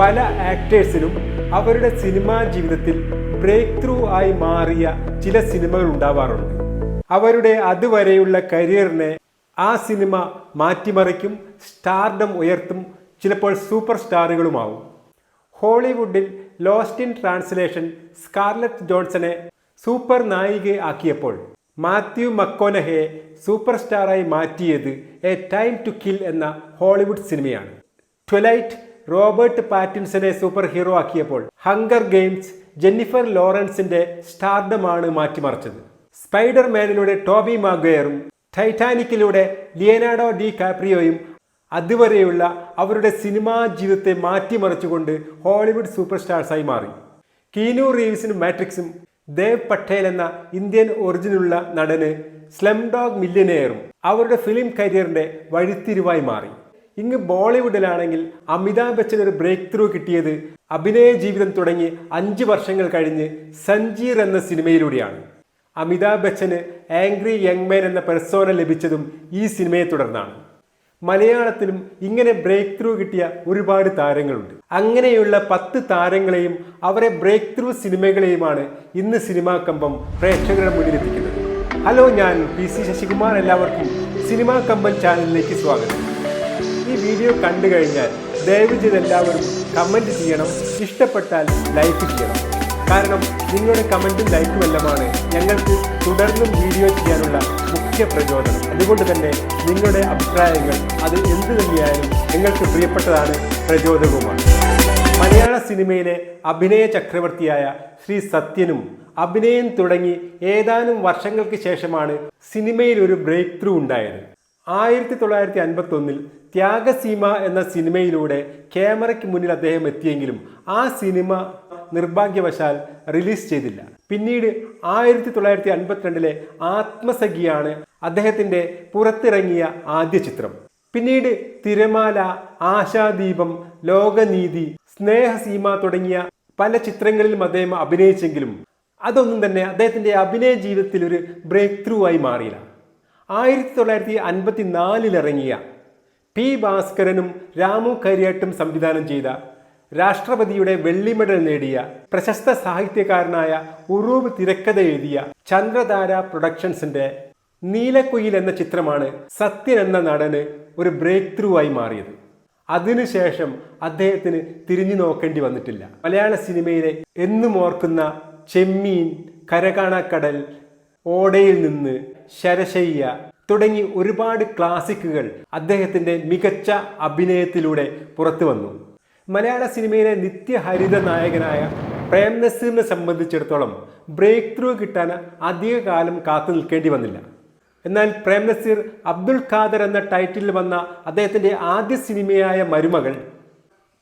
പല ആക്ടേഴ്സിനും അവരുടെ സിനിമാ ജീവിതത്തിൽ ബ്രേക്ക് ത്രൂ ആയി മാറിയ ചില സിനിമകൾ ഉണ്ടാവാറുണ്ട്. അവരുടെ അതുവരെയുള്ള കരിയറിനെ ആ സിനിമ മാറ്റിമറിക്കും സ്റ്റാർഡം ഉയർത്തും ചിലപ്പോൾ സൂപ്പർ സ്റ്റാറുകളുമാവും ഹോളിവുഡിൽ ലോസ്റ്റ് ഇൻ ട്രാൻസ്ലേഷൻ സ്കാർലറ്റ് ജോൺസനെ സൂപ്പർ നായിക ആക്കിയപ്പോൾ മാത്യു മക്കോനഹയെ സൂപ്പർ സ്റ്റാറായി മാറ്റിയത് എ ടൈം ടു കിൽ എന്ന ഹോളിവുഡ് സിനിമയാണ്. ട്വലൈറ്റ് റോബർട്ട് പാറ്റിൻസനെ സൂപ്പർ ഹീറോ ആക്കിയപ്പോൾ ഹങ്കർ ഗെയിംസ് ജെന്നിഫർ ലോറൻസിന്റെ സ്റ്റാർഡമാണ് മാറ്റിമറിച്ചത്. സ്പൈഡർമാനിലൂടെ ടോബി മാഗ്വയറും ടൈറ്റാനിക്കിലൂടെ ലിയനാർഡോ ഡി കാപ്രിയോയും അതുവരെയുള്ള അവരുടെ സിനിമാ ജീവിതത്തെ മാറ്റിമറിച്ചുകൊണ്ട് ഹോളിവുഡ് സൂപ്പർ സ്റ്റാർസായി മാറി. കീനു റീവ്സിനും മാട്രിക്സും ദേവ് പട്ടേൽ എന്ന ഇന്ത്യൻ ഒറിജിനുള്ള നടന് സ്ലം ഡോഗ് മില്യനെയറും അവരുടെ ഫിലിം കരിയറിന്റെ വഴിത്തിരിവായി മാറി. ഇങ്ങ് ബോളിവുഡിലാണെങ്കിൽ അമിതാഭ് ബച്ചൻ ഒരു ബ്രേക്ക് ത്രൂ കിട്ടിയത് അഭിനയ ജീവിതം തുടങ്ങി അഞ്ച് വർഷങ്ങൾ കഴിഞ്ഞ് സഞ്ജീർ എന്ന സിനിമയിലൂടെയാണ്. അമിതാഭ് ബച്ചന് ആംഗ്രി യങ് മാൻ എന്ന പെർസോന ലഭിച്ചതും ഈ സിനിമയെ തുടർന്നാണ്. മലയാളത്തിലും ഇങ്ങനെ ബ്രേക്ക് ത്രൂ കിട്ടിയ ഒരുപാട് താരങ്ങളുണ്ട്. അങ്ങനെയുള്ള പത്ത് താരങ്ങളെയും അവരെ ബ്രേക്ക് ത്രൂ സിനിമകളെയുമാണ് ഇന്ന് സിനിമാ കമ്പം പ്രേക്ഷകരുടെ മുന്നിലെത്തിക്കുന്നത് ഹലോ ഞാൻ പി സി ശശികുമാർ. എല്ലാവർക്കും സിനിമാ കമ്പൻ ചാനലിലേക്ക് സ്വാഗതം. വീഡിയോ കണ്ടു കഴിഞ്ഞാൽ ദയവ് ചെയ്ത് എല്ലാവരും കമന്റ് ചെയ്യണം. ഇഷ്ടപ്പെട്ടാൽ ലൈക്ക് ചെയ്യണം. കാരണം നിങ്ങളുടെ കമന്റും ലൈക്കും എല്ലാമാണ്. ഞങ്ങൾക്ക് തുടർന്നും വീഡിയോ ചെയ്യാനുള്ള മുഖ്യ പ്രചോദനം. അതുകൊണ്ട് തന്നെ നിങ്ങളുടെ അഭിപ്രായങ്ങൾ അത് എന്തു തന്നെയായാലും നിങ്ങൾക്ക് പ്രിയപ്പെട്ടതാണ് പ്രചോദകവുമാണ്. മലയാള സിനിമയിലെ അഭിനയ ചക്രവർത്തിയായ ശ്രീ സത്യനും അഭിനയം തുടങ്ങി ഏതാനും വർഷങ്ങൾക്ക് ശേഷമാണ് സിനിമയിൽ ഒരു ബ്രേക്ക് ത്രൂ ഉണ്ടായത്. ആയിരത്തി തൊള്ളായിരത്തി അൻപത്തി ഒന്നിൽ ത്യാഗസീമ എന്ന സിനിമയിലൂടെ ക്യാമറയ്ക്ക് മുന്നിൽ അദ്ദേഹം എത്തിയെങ്കിലും ആ സിനിമ നിർഭാഗ്യവശാൽ റിലീസ് ചെയ്തില്ല. പിന്നീട് ആയിരത്തി തൊള്ളായിരത്തി അൻപത്തിരണ്ടിലെ ആത്മസഖിയാണ് അദ്ദേഹത്തിന്റെ പുറത്തിറങ്ങിയ ആദ്യ ചിത്രം. പിന്നീട് തിരമാല ആശാദീപം ലോകനീതി സ്നേഹസീമ തുടങ്ങിയ പല ചിത്രങ്ങളിലും അദ്ദേഹം അഭിനയിച്ചെങ്കിലും അതൊന്നും തന്നെ അദ്ദേഹത്തിന്റെ അഭിനയ ജീവിതത്തിൽ ഒരു ബ്രേക്ക് ത്രൂ ആയി മാറിയില്ല. ആയിരത്തി തൊള്ളായിരത്തി അൻപത്തി പി ഭാസ്കരനും രാമു കരിയാട്ടും സംവിധാനം ചെയ്ത രാഷ്ട്രപതിയുടെ വെള്ളി മെഡൽ നേടിയ പ്രശസ്ത സാഹിത്യകാരനായ ഉറൂബ് തിരക്കഥ എഴുതിയ ചന്ദ്രധാര പ്രൊഡക്ഷൻസിന്റെ നീലക്കുയിൽ എന്ന ചിത്രമാണ് സത്യൻ എന്ന നടന് ഒരു ബ്രേക്ക് ത്രൂ ആയി മാറിയത്. അതിനുശേഷം അദ്ദേഹത്തിന് തിരിഞ്ഞു നോക്കേണ്ടി വന്നിട്ടില്ല. മലയാള സിനിമയിലെ എന്നും ഓർക്കുന്ന ചെമ്മീൻ കരകാണക്കടൽ ഓടയിൽ നിന്ന് ശരശയ്യ തുടങ്ങി ഒരുപാട് ക്ലാസിക്കുകൾ അദ്ദേഹത്തിന്റെ മികച്ച അഭിനയത്തിലൂടെ പുറത്തു വന്നു. മലയാള സിനിമയിലെ നിത്യഹരിത നായകനായ പ്രേം നസീറിനെ സംബന്ധിച്ചിടത്തോളം ബ്രേക്ക് ത്രൂ കിട്ടാൻ അധിക കാലം കാത്തു നിൽക്കേണ്ടി വന്നില്ല. എന്നാൽ പ്രേം നസീർ അബ്ദുൽ ഖാദർ എന്ന ടൈറ്റിൽ വന്ന അദ്ദേഹത്തിന്റെ ആദ്യ സിനിമയായ മരുമകൾ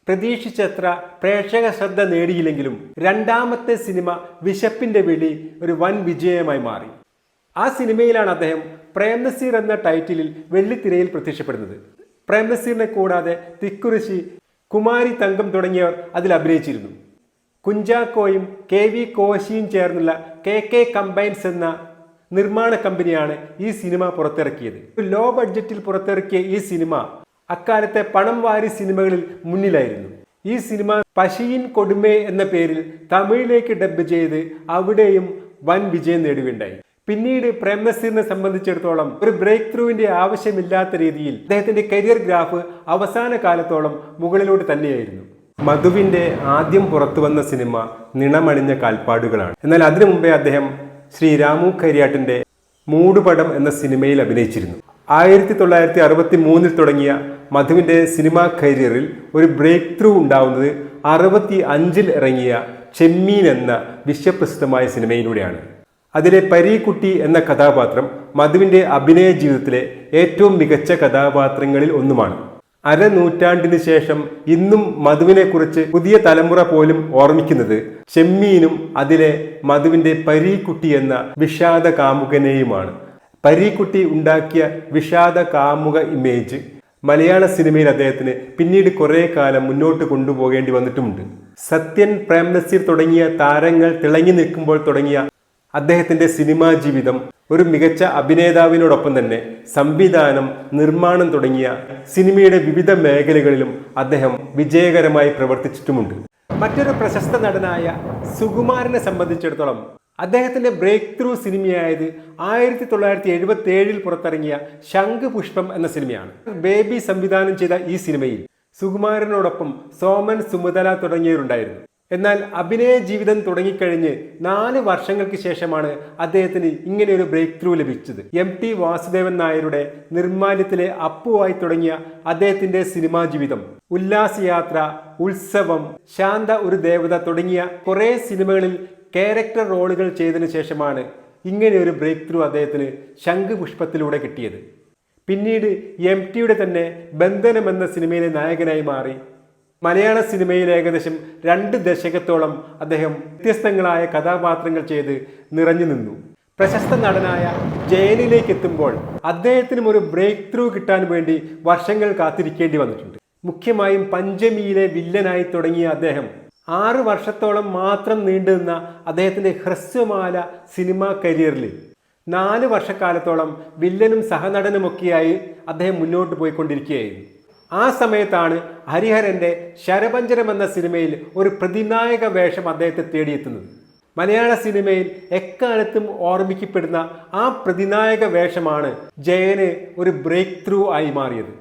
പ്രതീക്ഷിച്ചത്ര പ്രേക്ഷക ശ്രദ്ധ നേടിയില്ലെങ്കിലും രണ്ടാമത്തെ സിനിമ വിശപ്പിന്റെ വിളി ഒരു വൻ വിജയമായി മാറി. ആ സിനിമയിലാണ് അദ്ദേഹം പ്രേം നസീർ എന്ന ടൈറ്റിലിൽ വെള്ളിത്തിരയിൽ പ്രത്യക്ഷപ്പെടുന്നത്. പ്രേം നസീറിനെ കൂടാതെ തിക്കുറിശി കുമാരി തങ്കം തുടങ്ങിയവർ അതിൽ അഭിനയിച്ചിരുന്നു. കുഞ്ചാക്കോയും കെ വി കോശിയും ചേർന്നുള്ള കെ കെ കമ്പൈൻസ് എന്ന നിർമ്മാണ കമ്പനിയാണ് ഈ സിനിമ പുറത്തിറക്കിയത്. ലോ ബഡ്ജറ്റിൽ പുറത്തിറക്കിയ ഈ സിനിമ അക്കാലത്തെ പണം വാരി സിനിമകളിൽ മുന്നിലായിരുന്നു. ഈ സിനിമ പശീൻ കൊടുമേ എന്ന പേരിൽ തമിഴിലേക്ക് ഡബ് ചെയ്ത് അവിടെയും വൻ വിജയം നേടുകയുണ്ടായി. പിന്നീട് പ്രേംനസീറിനെ സംബന്ധിച്ചിടത്തോളം ഒരു ബ്രേക്ക് ത്രൂവിന്റെ ആവശ്യമില്ലാത്ത രീതിയിൽ അദ്ദേഹത്തിന്റെ കരിയർ ഗ്രാഫ് അവസാന കാലത്തോളം മുകളിലൂടെ തന്നെയായിരുന്നു. മധുവിന്റെ ആദ്യം പുറത്തു വന്ന സിനിമ നിണമണിഞ്ഞ കാൽപ്പാടുകളാണ്. എന്നാൽ അതിനു മുമ്പേ അദ്ദേഹം ശ്രീ രാമു കരിയാട്ടിന്റെ മൂടുപടം എന്ന സിനിമയിൽ അഭിനയിച്ചിരുന്നു. ആയിരത്തി തൊള്ളായിരത്തി അറുപത്തി മൂന്നിൽ തുടങ്ങിയ മധുവിന്റെ സിനിമാ കരിയറിൽ ഒരു ബ്രേക്ക് ത്രൂ ഉണ്ടാവുന്നത് അറുപത്തി അഞ്ചിൽ ഇറങ്ങിയ ചെമ്മീൻ എന്ന വിശ്വപ്രസിദ്ധമായ സിനിമയിലൂടെയാണ്. അതിലെ പരീക്കുട്ടി എന്ന കഥാപാത്രം മധുവിന്റെ അഭിനയ ജീവിതത്തിലെ ഏറ്റവും മികച്ച കഥാപാത്രങ്ങളിൽ ഒന്നുമാണ്. അരനൂറ്റാണ്ടിന് ശേഷം ഇന്നും മധുവിനെക്കുറിച്ച് പുതിയ തലമുറ പോലും ഓർമ്മിക്കുന്നത് ചെമ്മീനും അതിലെ മധുവിന്റെ പരീക്കുട്ടി എന്ന വിഷാദ കാമുകനെയുമാണ്. പരീക്കുട്ടി ഉണ്ടാക്കിയ വിഷാദ കാമുക ഇമേജ് മലയാള സിനിമയിൽ അദ്ദേഹത്തിന് പിന്നീട് കുറെ കാലം മുന്നോട്ട് കൊണ്ടുപോകേണ്ടി വന്നിട്ടുമുണ്ട്. സത്യൻ പ്രേംനസീർ തുടങ്ങിയ താരങ്ങൾ തിളങ്ങി നിൽക്കുമ്പോൾ തുടങ്ങിയ അദ്ദേഹത്തിന്റെ സിനിമാ ജീവിതം ഒരു മികച്ച അഭിനേതാവിനോടൊപ്പം തന്നെ സംവിധാനം നിർമ്മാണം തുടങ്ങിയ സിനിമയുടെ വിവിധ മേഖലകളിലും അദ്ദേഹം വിജയകരമായി പ്രവർത്തിച്ചിട്ടുമുണ്ട്. മറ്റൊരു പ്രശസ്ത നടനായ സുകുമാരനെ സംബന്ധിച്ചിടത്തോളം അദ്ദേഹത്തിന്റെ ബ്രേക്ക് ത്രൂ സിനിമയായത് ആയിരത്തി തൊള്ളായിരത്തി എഴുപത്തി ഏഴിൽ പുറത്തിറങ്ങിയ ശംഖുപുഷ്പം എന്ന സിനിമയാണ്. ബേബി സംവിധാനം ചെയ്ത ഈ സിനിമയിൽ സുകുമാരനോടൊപ്പം സോമൻ സുമതല തുടങ്ങിയവരുണ്ടായിരുന്നു. എന്നാൽ അഭിനയ ജീവിതം തുടങ്ങിക്കഴിഞ്ഞ് നാല് വർഷങ്ങൾക്ക് ശേഷമാണ് അദ്ദേഹത്തിന് ഇങ്ങനെ ഒരു ബ്രേക്ക് ത്രൂ ലഭിച്ചത്. എം ടി വാസുദേവൻ നായരുടെ നിർമ്മാല്യത്തിലെ അപ്പുവായി തുടങ്ങിയ അദ്ദേഹത്തിന്റെ സിനിമാ ജീവിതം. ഉല്ലാസയാത്ര ഉത്സവം ശാന്ത ഒരു ദേവത തുടങ്ങിയ കുറേ സിനിമകളിൽ ക്യാരക്ടർ റോളുകൾ ചെയ്തതിനു ശേഷമാണ് ഇങ്ങനെ ഒരു ബ്രേക്ക് ത്രൂ അദ്ദേഹത്തിന് ശംഖുപുഷ്പത്തിലൂടെ കിട്ടിയത്. പിന്നീട് എം ടിയുടെ തന്നെ ബന്ധനം എന്ന സിനിമയിലെ നായകനായി മാറി. മലയാള സിനിമയിൽ ഏകദേശം രണ്ട് ദശകത്തോളം അദ്ദേഹം വ്യത്യസ്തങ്ങളായ കഥാപാത്രങ്ങൾ ചെയ്ത് നിറഞ്ഞു നിന്നു. പ്രശസ്ത നടനായ ജയനിലേക്ക് എത്തുമ്പോൾ അദ്ദേഹത്തിനും ഒരു ബ്രേക്ക് ത്രൂ കിട്ടാൻ വേണ്ടി വർഷങ്ങൾ കാത്തിരിക്കേണ്ടി വന്നിട്ടുണ്ട്. മുഖ്യമായും പഞ്ചമിയിലെ വില്ലനായി തുടങ്ങിയ അദ്ദേഹം ആറ് വർഷത്തോളം മാത്രം നീണ്ടുനിന്ന അദ്ദേഹത്തിന്റെ ഹ്രസ്വമാല സിനിമാ കരിയറിൽ നാല് വർഷക്കാലത്തോളം വില്ലനും സഹനടനുമൊക്കെയായി അദ്ദേഹം മുന്നോട്ട് പോയിക്കൊണ്ടിരിക്കുകയായിരുന്നു. ആ സമയത്താണ് ഹരിഹരന്റെ ശരപഞ്ചരം എന്ന സിനിമയിൽ ഒരു പ്രതിനായക വേഷം അദ്ദേഹത്തെ തേടിയെത്തുന്നത്. മലയാള സിനിമയിൽ എക്കാലത്തും ഓർമ്മിക്കപ്പെടുന്ന ആ പ്രതിനായക വേഷമാണ് ജയന് ഒരു ബ്രേക്ക് ത്രൂ ആയി മാറിയത്.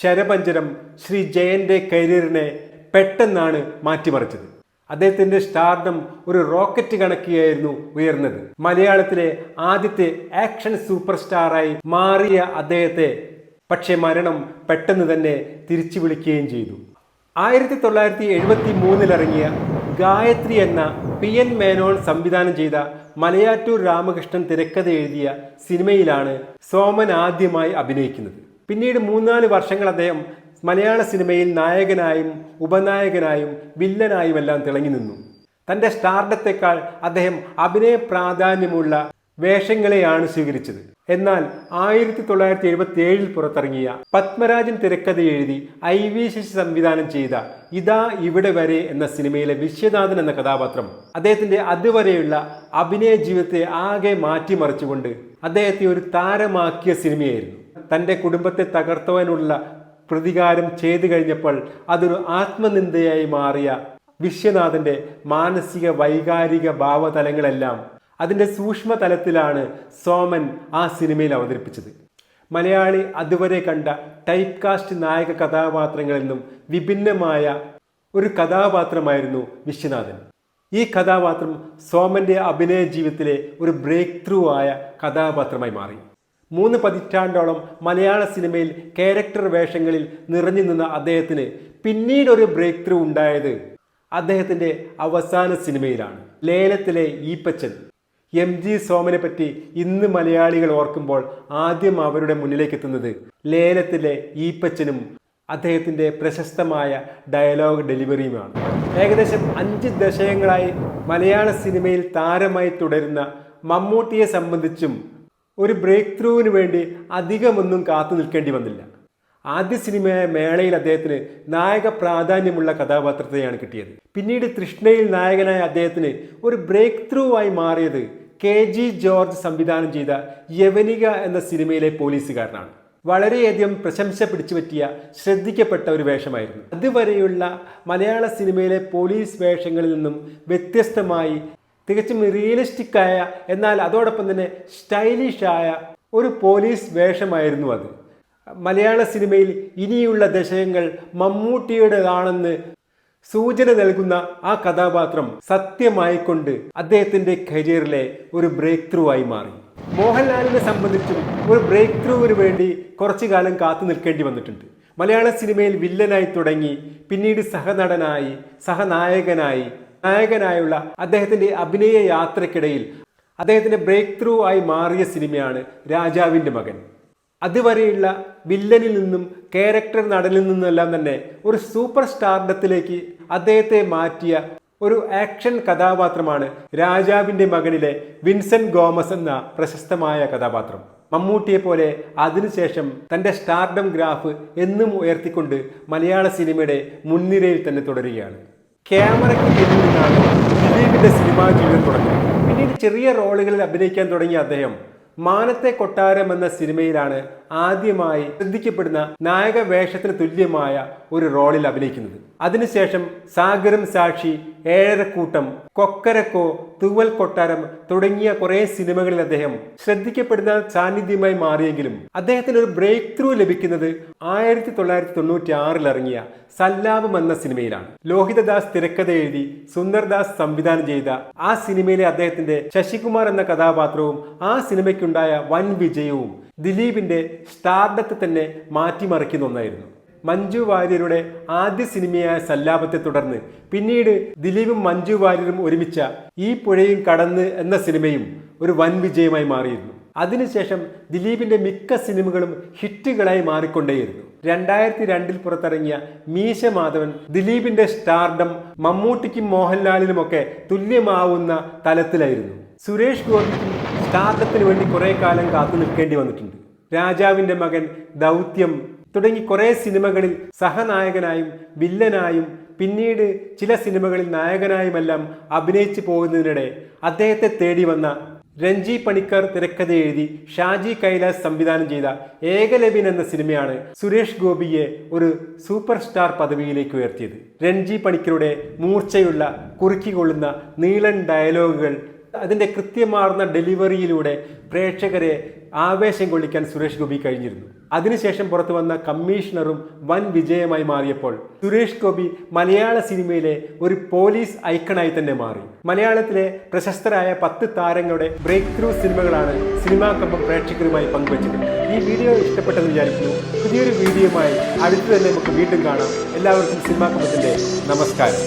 ശരപഞ്ചരം ശ്രീ ജയന്റെ കരിയറിനെ പെട്ടെന്നാണ് മാറ്റിമറിച്ചത്. അദ്ദേഹത്തിന്റെ സ്റ്റാർഡം ഒരു റോക്കറ്റ് കണക്കിയായിരുന്നു ഉയർന്നത്. മലയാളത്തിലെ ആദ്യത്തെ ആക്ഷൻ സൂപ്പർ സ്റ്റാറായി മാറിയ അദ്ദേഹത്തെ പക്ഷേ മരണം പെട്ടെന്ന് തന്നെ തിരിച്ചു വിളിക്കുകയും ചെയ്തു. ആയിരത്തി തൊള്ളായിരത്തി എഴുപത്തി മൂന്നിലിറങ്ങിയ ഗായത്രി എന്ന പി എൻ മേനോൻ സംവിധാനം ചെയ്ത മലയാറ്റൂർ രാമകൃഷ്ണൻ തിരക്കഥ എഴുതിയ സിനിമയിലാണ് സോമൻ ആദ്യമായി അഭിനയിക്കുന്നത്. പിന്നീട് മൂന്നാൽ വർഷങ്ങൾ അദ്ദേഹം മലയാള സിനിമയിൽ നായകനായും ഉപനായകനായും വില്ലനായും എല്ലാം തിളങ്ങി നിന്നു. തന്റെ സ്റ്റാർഡത്തെക്കാൾ അദ്ദേഹം അഭിനയ പ്രാധാന്യമുള്ള വേഷങ്ങളെയാണ് സ്വീകരിച്ചത്. എന്നാൽ ആയിരത്തി തൊള്ളായിരത്തി എഴുപത്തി ഏഴിൽ പുറത്തിറങ്ങിയ പത്മരാജൻ തിരക്കഥ എഴുതി ഐ വി ശശി സംവിധാനം ചെയ്ത ഇതാ ഇവിടെ വരെ എന്ന സിനിമയിലെ വിശ്വനാഥൻ എന്ന കഥാപാത്രം അദ്ദേഹത്തിന്റെ അതുവരെയുള്ള അഭിനയ ജീവിതത്തെ ആകെ മാറ്റിമറിച്ചുകൊണ്ട് അദ്ദേഹത്തെ ഒരു താരമാക്കിയ സിനിമയായിരുന്നു. തന്റെ കുടുംബത്തെ തകർത്തവനുള്ള പ്രതികാരം ചെയ്തു കഴിഞ്ഞപ്പോൾ അതൊരു ആത്മനിന്ദയായി മാറിയ വിശ്വനാഥന്റെ മാനസിക വൈകാരിക ഭാവതലങ്ങളെല്ലാം അതിന്റെ സൂക്ഷ്മതലത്തിലാണ് സോമൻ ആ സിനിമയിൽ അവതരിപ്പിച്ചത്. മലയാളി അതുവരെ കണ്ട ടൈപ്പ് കാസ്റ്റ് നായക കഥാപാത്രങ്ങളിൽ നിന്നും വിഭിന്നമായ ഒരു കഥാപാത്രമായിരുന്നു വിശ്വനാഥൻ. ഈ കഥാപാത്രം സോമന്റെ അഭിനയ ജീവിതത്തിലെ ഒരു ബ്രേക്ക് ത്രൂ ആയ കഥാപാത്രമായി മാറി. മൂന്ന് പതിറ്റാണ്ടോളം മലയാള സിനിമയിൽ ക്യാരക്ടർ വേഷങ്ങളിൽ നിറഞ്ഞു നിന്ന അദ്ദേഹത്തിന് പിന്നീട് ഒരു ബ്രേക്ക് ത്രൂ ഉണ്ടായത് അദ്ദേഹത്തിന്റെ അവസാന സിനിമയിലാണ് ലേലത്തിലെ ഈപ്പച്ചൻ. എം ജി സോമനെ പറ്റി ഇന്ന് മലയാളികൾ ഓർക്കുമ്പോൾ ആദ്യം അവരുടെ മുന്നിലേക്ക് എത്തുന്നത് ലേലത്തിലെ ഈപ്പച്ചനും അദ്ദേഹത്തിന്റെ പ്രശസ്തമായ ഡയലോഗ് ഡെലിവറിയുമാണ് ഏകദേശം അഞ്ച് ദശകങ്ങളായി മലയാള സിനിമയിൽ താരമായി തുടരുന്ന മമ്മൂട്ടിയെ സംബന്ധിച്ചും ഒരു ബ്രേക്ക് ത്രൂവിന് വേണ്ടി അധികമൊന്നും കാത്തു നിൽക്കേണ്ടി വന്നില്ല. ആദ്യ സിനിമയായ മേളയിൽ അദ്ദേഹത്തിന് നായക പ്രാധാന്യമുള്ള കഥാപാത്രത്തെയാണ് കിട്ടിയത്. പിന്നീട് തൃഷ്ണയിൽ നായകനായ അദ്ദേഹത്തിന് ഒരു ബ്രേക്ക് ത്രൂ ആയി മാറിയത് കെ ജി ജോർജ് സംവിധാനം ചെയ്ത യവനിക എന്ന സിനിമയിലെ പോലീസുകാരനാണ്. വളരെയധികം പ്രശംസ പിടിച്ചുപറ്റിയ ശ്രദ്ധിക്കപ്പെട്ട ഒരു വേഷമായിരുന്നു. അതുവരെയുള്ള മലയാള സിനിമയിലെ പോലീസ് വേഷങ്ങളിൽ നിന്നും വ്യത്യസ്തമായി തികച്ചും റിയലിസ്റ്റിക് ആയ എന്നാൽ അതോടൊപ്പം തന്നെ സ്റ്റൈലിഷ് ആയ ഒരു പോലീസ് വേഷമായിരുന്നു അത്. മലയാള സിനിമയിൽ ഇനിയുള്ള ദശകങ്ങൾ മമ്മൂട്ടിയുടേതാണെന്ന് സൂചന നൽകുന്ന ആ കഥാപാത്രം സത്യമായിക്കൊണ്ട് അദ്ദേഹത്തിന്റെ കരിയറിലെ ഒരു ബ്രേക്ക് ത്രൂ ആയി മാറി. മോഹൻലാലിനെ സംബന്ധിച്ചും ഒരു ബ്രേക്ക് ത്രൂവിന് വേണ്ടി കുറച്ചു കാലം കാത്തു നിൽക്കേണ്ടി വന്നിട്ടുണ്ട്. മലയാള സിനിമയിൽ വില്ലനായി തുടങ്ങി പിന്നീട് സഹനടനായി സഹനായകനായി നായകനായുള്ള അദ്ദേഹത്തിന്റെ അഭിനയ യാത്രക്കിടയിൽ അദ്ദേഹത്തിന്റെ ബ്രേക്ക് ത്രൂ ആയി മാറിയ സിനിമയാണ് രാജാവിന്റെ മകൻ. അതുവരെയുള്ള വില്ലനിൽ നിന്നും ക്യാരക്ടർ നടനിൽ നിന്നെല്ലാം തന്നെ ഒരു സൂപ്പർ സ്റ്റാർഡത്തിലേക്ക് അദ്ദേഹത്തെ മാറ്റിയ ഒരു ആക്ഷൻ കഥാപാത്രമാണ് രാജാവിന്റെ മകനിലെ വിൻസെന്റ് ഗോമസ് എന്ന പ്രശസ്തമായ കഥാപാത്രം. മമ്മൂട്ടിയെ പോലെ അതിനുശേഷം തന്റെ സ്റ്റാർഡം ഗ്രാഫ് എന്നും ഉയർത്തിക്കൊണ്ട് മലയാള സിനിമയുടെ മുൻനിരയിൽ തന്നെ തുടരുകയാണ്. ക്യാമറയ്ക്ക് പിന്നിൽ നിന്നാണ് ദിലീപിന്റെ സിനിമാ ജീവിതം തുടങ്ങുന്നത്. പിന്നീട് ചെറിയ റോളുകളിൽ അഭിനയിക്കാൻ തുടങ്ങിയ അദ്ദേഹം മാനത്തെ കൊട്ടാരം എന്ന സിനിമയിലാണ് ആദ്യമായി ശ്രദ്ധിക്കപ്പെടുന്ന നായക വേഷത്തിന് തുല്യമായ ഒരു റോളിൽ അഭിനയിക്കുന്നത്. അതിനുശേഷം സാഗരം സാക്ഷി ഏഴരക്കൂട്ടം കൊക്കരക്കോ തൂവൽ കൊട്ടാരം തുടങ്ങിയ കുറെ സിനിമകളിൽ അദ്ദേഹം ശ്രദ്ധിക്കപ്പെടുന്ന സാന്നിധ്യമായി മാറിയെങ്കിലും അദ്ദേഹത്തിന് ഒരു ബ്രേക്ക് ത്രൂ ലഭിക്കുന്നത് ആയിരത്തി തൊള്ളായിരത്തി തൊണ്ണൂറ്റി ആറിൽ ഇറങ്ങിയ സല്ലാപം എന്ന സിനിമയിലാണ്. ലോഹിതദാസ് തിരക്കഥ എഴുതി സുന്ദർദാസ് സംവിധാനം ചെയ്ത ആ സിനിമയിലെ അദ്ദേഹത്തിന്റെ ശശികുമാർ എന്ന കഥാപാത്രവും ആ സിനിമയ്ക്കുണ്ടായ വൻ വിജയവും ദിലീപിന്റെ സ്റ്റാർഡത്തെ തന്നെ മാറ്റിമറിക്കുന്ന ഒന്നായിരുന്നു. മഞ്ജു വാര്യരുടെ ആദ്യ സിനിമയായ സല്ലാപത്തെ തുടർന്ന് പിന്നീട് ദിലീപും മഞ്ജു വാര്യരും ഒരുമിച്ച ഈ പുഴയും കടന്ന് എന്ന സിനിമയും ഒരു വൻ വിജയമായി മാറിയിരുന്നു. അതിനുശേഷം ദിലീപിന്റെ മിക്ക സിനിമകളും ഹിറ്റുകളായി മാറിക്കൊണ്ടേയിരുന്നു. രണ്ടായിരത്തി രണ്ടിൽ പുറത്തിറങ്ങിയ മീശ മാധവൻ ദിലീപിന്റെ സ്റ്റാർഡം മമ്മൂട്ടിക്കും മോഹൻലാലിനുമൊക്കെ തുല്യമാവുന്ന തലത്തിലായിരുന്നു. സുരേഷ് ഗോപിക്കും സ്റ്റാർഡത്തിന് വേണ്ടി കുറെ കാലം കാത്തു നിൽക്കേണ്ടി വന്നിട്ടുണ്ട്. രാജാവിന്റെ മകൻ ദൗത്യം തുടങ്ങി കുറേ സിനിമകളിൽ സഹനായകനായും വില്ലനായും പിന്നീട് ചില സിനിമകളിൽ നായകനായുമെല്ലാം അഭിനയിച്ചു പോകുന്നതിനിടെ അദ്ദേഹത്തെ തേടി വന്ന രഞ്ജി പണിക്കർ തിരക്കഥ എഴുതി ഷാജി കൈലാസ് സംവിധാനം ചെയ്ത ഏകലവ്യൻ എന്ന സിനിമയാണ് സുരേഷ് ഗോപിയെ ഒരു സൂപ്പർ സ്റ്റാർ പദവിയിലേക്ക് ഉയർത്തിയത്. രഞ്ജി പണിക്കരുടെ മൂർച്ചയുള്ള കുറുക്കിക്കൊള്ളുന്ന നീളൻ ഡയലോഗുകൾ അതിന്റെ കൃത്യമാർന്ന ഡെലിവറിയിലൂടെ പ്രേക്ഷകരെ ആവേശം കൊള്ളിക്കാൻ സുരേഷ് ഗോപി കഴിഞ്ഞിരുന്നു. അതിനുശേഷം പുറത്തു വന്ന കമ്മീഷണറും വൻ വിജയമായി മാറിയപ്പോൾ സുരേഷ് ഗോപി മലയാള സിനിമയിലെ ഒരു പോലീസ് ഐക്കണായി തന്നെ മാറി. മലയാളത്തിലെ പ്രശസ്തരായ പത്ത് താരങ്ങളുടെ ബ്രേക്ക് ത്രൂ സിനിമകളാണ് സിനിമാ കമ്പം പ്രേക്ഷകരുമായി പങ്കുവച്ചത് ഈ വീഡിയോ ഇഷ്ടപ്പെട്ടെന്ന് വിചാരിക്കുന്നു. പുതിയൊരു വീഡിയോയുമായി അടുത്ത് തന്നെ നമുക്ക് വീണ്ടും കാണാം. എല്ലാവർക്കും സിനിമാ കമ്പത്തിന്റെ നമസ്കാരം.